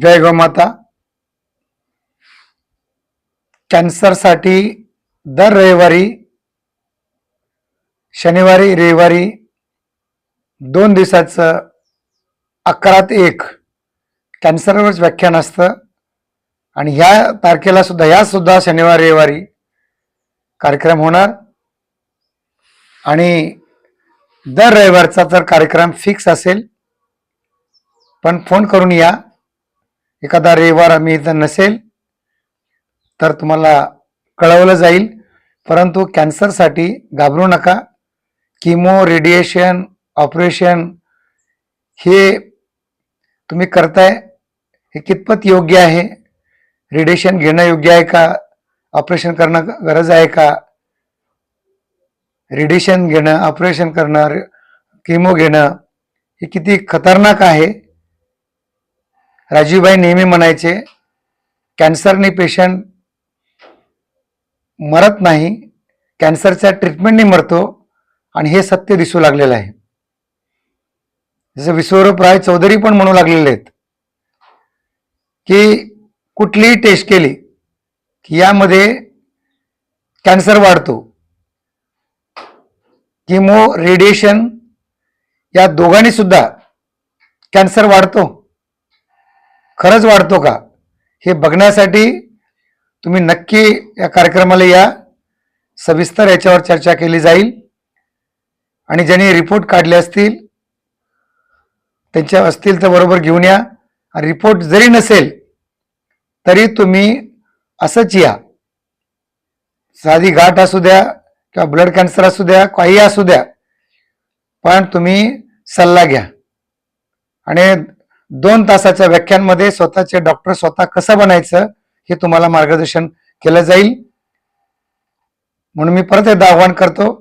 जय गोमाता कॅन्सरसाठी दर रविवारी शनिवारी रविवारी दोन दिवसाचं अकरा ते एक कॅन्सरवरच व्याख्यान असतं. आणि ह्या तारखेला सुद्धा ह्या सुद्धा शनिवारी रविवारी कार्यक्रम होणार. आणि दर रविवारचा तर कार्यक्रम फिक्स असेल पण फोन करून या. एखादा रविवार आम्ही इथं नसेल तर तुम्हाला कळवलं जाईल. परंतु कॅन्सरसाठी घाबरू नका. किमो रेडिएशन ऑपरेशन हे तुम्ही करताय हे कितपत योग्य आहे? रेडिएशन घेणं योग्य आहे का? ऑपरेशन करणं गरज आहे का? रेडिएशन घेणं ऑपरेशन करणं किमो घेणं हे किती खतरनाक आहे. राजीवभाई नेहमी म्हणायचे कॅन्सरने पेशंट मरत नाही कॅन्सरच्या ट्रीटमेंटने मरतो आणि हे सत्य दिसू लागलेलं आहे. जसं विश्वरूप राय चौधरी पण म्हणू लागलेले आहेत की कुठलीही टेस्ट केली की यामध्ये कॅन्सर वाढतो. किमो रेडिएशन या दोघांनी सुद्धा कॅन्सर वाढतो. खरंच वाढतो का? हे बघण्यासाठी तुम्ही नक्की या कार्यक्रमाला या. सविस्तर याच्यावर चर्चा केली जाईल. आणि ज्यांनी रिपोर्ट काढले असतील त्यांच्या असतील तर बरोबर घेऊन या. आणि रिपोर्ट जरी नसेल तरी तुम्ही असंच या. साधी गाठ असू द्या किंवा ब्लड कॅन्सर असू द्या काही असू द्या. पण तुम्ही सल्ला घ्या. आणि दोन तासाच्या व्याख्यानमध्ये स्वतःचे डॉक्टर स्वतः कसं बनायचं हे तुम्हाला मार्गदर्शन केलं जाईल. म्हणून मी परत एकदा आव्हान करतो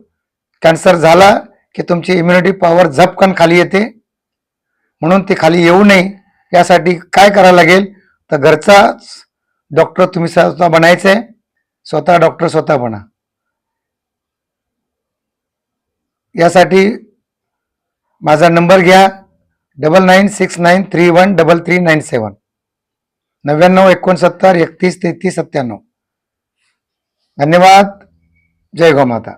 कॅन्सर झाला की तुमची इम्युनिटी पॉवर झपकन खाली येते. म्हणून ती खाली येऊ नये यासाठी काय करावं लागेल? तर घरचाच डॉक्टर तुम्ही स्वतः बनायचं आहे स्वतः डॉक्टर स्वतः बना. यासाठी माझा नंबर घ्या. Double nine six nine three one double three nine seven नव्याण्णव एकोणसत्तर एकतीस तेहतीस सत्त्याण्णव धन्यवाद जय गोमाता